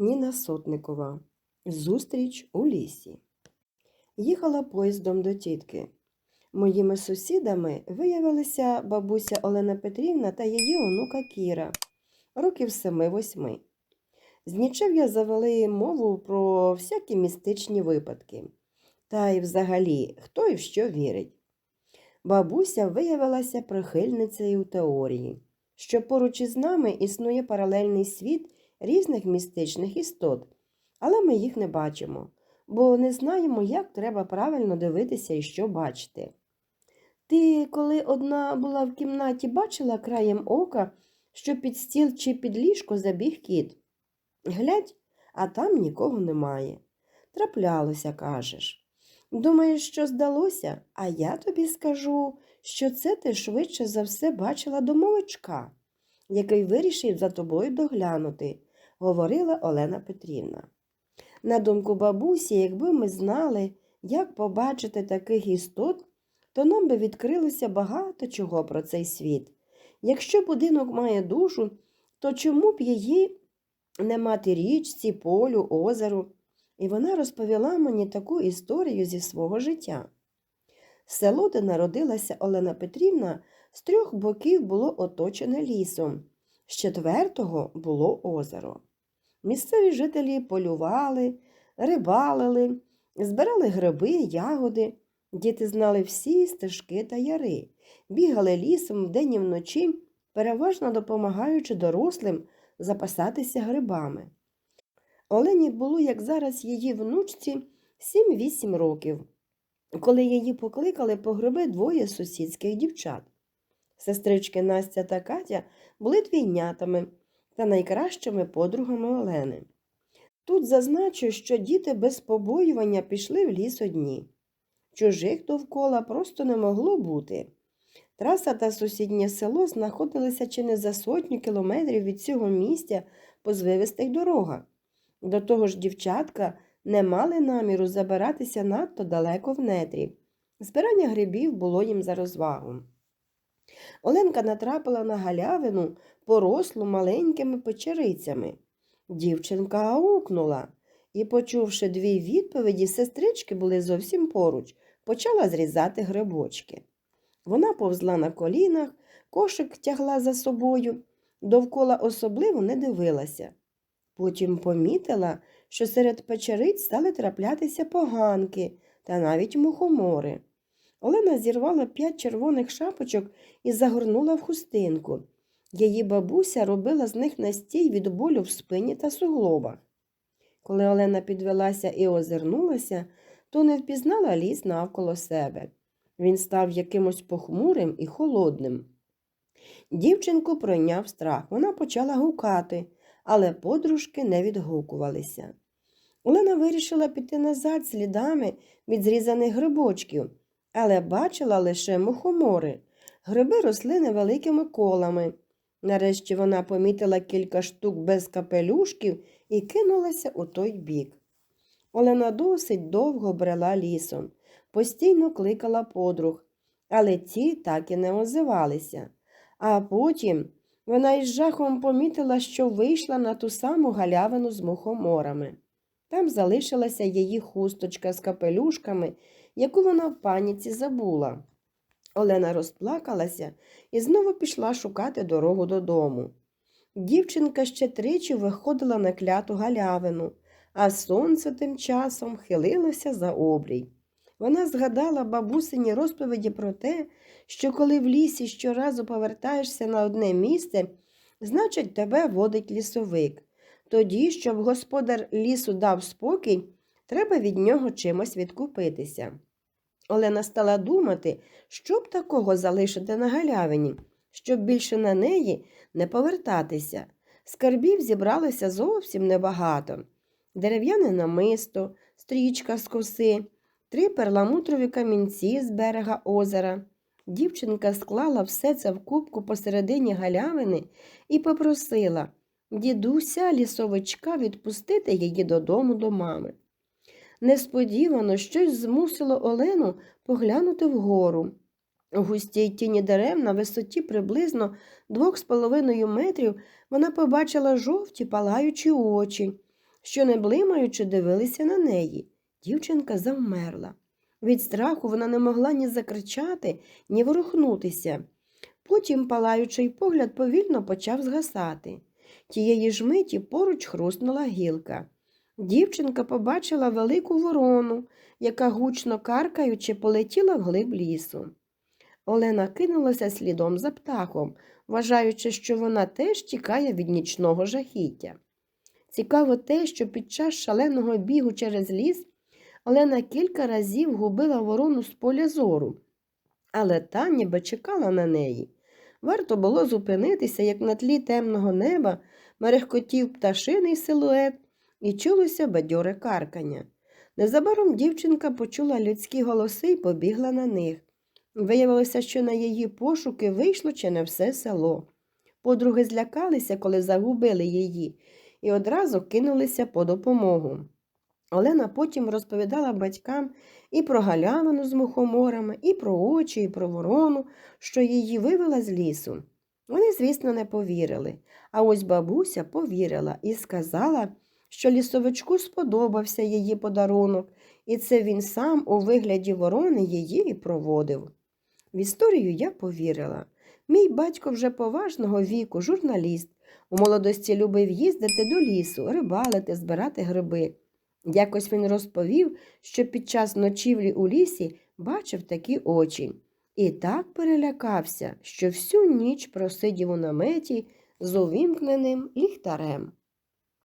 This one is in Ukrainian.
Ніна Сотникова. Зустріч у лісі. Їхала поїздом до тітки. Моїми сусідами виявилися бабуся Олена Петрівна та її онука Кіра, років семи-восьми. З нічев'я завели мову про всякі містичні випадки. Та й взагалі, хто і в що вірить. Бабуся виявилася прихильницею теорії, що поруч із нами існує паралельний світ різних містичних істот, але ми їх не бачимо, бо не знаємо, як треба правильно дивитися і що бачити. Ти, коли одна була в кімнаті, бачила краєм ока, що під стіл чи під ліжко забіг кіт. Глядь, а там нікого немає. Траплялося, кажеш. Думаєш, що здалося, а я тобі скажу, що це ти швидше за все бачила домовичка, який вирішив за тобою доглянути, говорила Олена Петрівна. На думку бабусі, якби ми знали, як побачити таких істот, то нам би відкрилося багато чого про цей світ. Якщо будинок має душу, то чому б її не мати річці, полю, озеру? І вона розповіла мені таку історію зі свого життя. Село, де народилася Олена Петрівна, з трьох боків було оточене лісом, з четвертого було озеро. Місцеві жителі полювали, рибалили, збирали гриби, ягоди. Діти знали всі стежки та яри, бігали лісом вдень і вночі, переважно допомагаючи дорослим запасатися грибами. Олені було, як зараз її внучці, 7-8 років, коли її покликали по гриби двоє сусідських дівчат. Сестрички Настя та Катя були двійнятами та найкращими подругами Олени. Тут зазначу, що діти без побоювання пішли в ліс одні. Чужих довкола просто не могло бути. Траса та сусіднє село знаходилися чи не за сотню кілометрів від цього місця по звивистих дорогах. До того ж, дівчатка не мали наміру забиратися надто далеко в нетрі. Збирання грибів було їм за розвагу. Оленка натрапила на галявину, порослу маленькими печерицями. Дівчинка аукнула і, почувши дві відповіді, сестрички були зовсім поруч, почала зрізати грибочки. Вона повзла на колінах, кошик тягла за собою, довкола особливо не дивилася. Потім помітила, що серед печериць стали траплятися поганки та навіть мухомори. Олена зірвала п'ять червоних шапочок і загорнула в хустинку. Її бабуся робила з них настій від болю в спині та суглобах. Коли Олена підвелася і озирнулася, то не впізнала ліс навколо себе. Він став якимось похмурим і холодним. Дівчинку пройняв страх. Вона почала гукати, але подружки не відгукувалися. Олена вирішила піти назад слідами від зрізаних грибочків, але бачила лише мухомори. Гриби росли невеликими колами. Нарешті вона помітила кілька штук без капелюшків і кинулася у той бік. Олена досить довго брела лісом, постійно кликала подруг, але ті так і не озивалися. А потім вона із жахом помітила, що вийшла на ту саму галявину з мухоморами. Там залишилася її хусточка з капелюшками, яку вона в паніці забула. Олена розплакалася і знову пішла шукати дорогу додому. Дівчинка ще тричі виходила на кляту галявину, а сонце тим часом хилилося за обрій. Вона згадала бабусині розповіді про те, що коли в лісі щоразу повертаєшся на одне місце, значить, тебе водить лісовик. Тоді, щоб господар лісу дав спокій, треба від нього чимось відкупитися. Олена стала думати, що б такого залишити на галявині, щоб більше на неї не повертатися. Скарбів зібралося зовсім небагато. Дерев'яне намисто, стрічка з коси, три перламутрові камінці з берега озера. Дівчинка склала все це в кубку посередині галявини і попросила дідуся лісовичка відпустити її додому до мами. Несподівано щось змусило Олену поглянути вгору. У густій тіні дерев на висоті приблизно двох з половиною метрів вона побачила жовті палаючі очі, що, не блимаючи, дивилися на неї. Дівчинка завмерла. Від страху вона не могла ні закричати, ні ворухнутися. Потім палаючий погляд повільно почав згасати. Тієї ж миті поруч хруснула гілка. Дівчинка побачила велику ворону, яка гучно каркаючи полетіла вглиб лісу. Олена кинулася слідом за птахом, вважаючи, що вона теж тікає від нічного жахіття. Цікаво те, що під час шаленого бігу через ліс Олена кілька разів губила ворону з поля зору, але та ніби чекала на неї. Варто було зупинитися, як на тлі темного неба мерехкотів пташиний силует і чулося бадьоре каркання. Незабаром дівчинка почула людські голоси і побігла на них. Виявилося, що на її пошуки вийшло чи не все село. Подруги злякалися, коли загубили її, і одразу кинулися по допомогу. Олена потім розповідала батькам і про галявину з мухоморами, і про очі, і про ворону, що її вивела з лісу. Вони, звісно, не повірили, а ось бабуся повірила і сказала, що лісовичку сподобався її подарунок, і це він сам у вигляді ворони її і проводив. В історію я повірила. Мій батько вже поважного віку, журналіст, у молодості любив їздити до лісу, рибалити, збирати гриби. Якось він розповів, що під час ночівлі у лісі бачив такі очі. І так перелякався, що всю ніч просидів у наметі з увімкненим ліхтарем.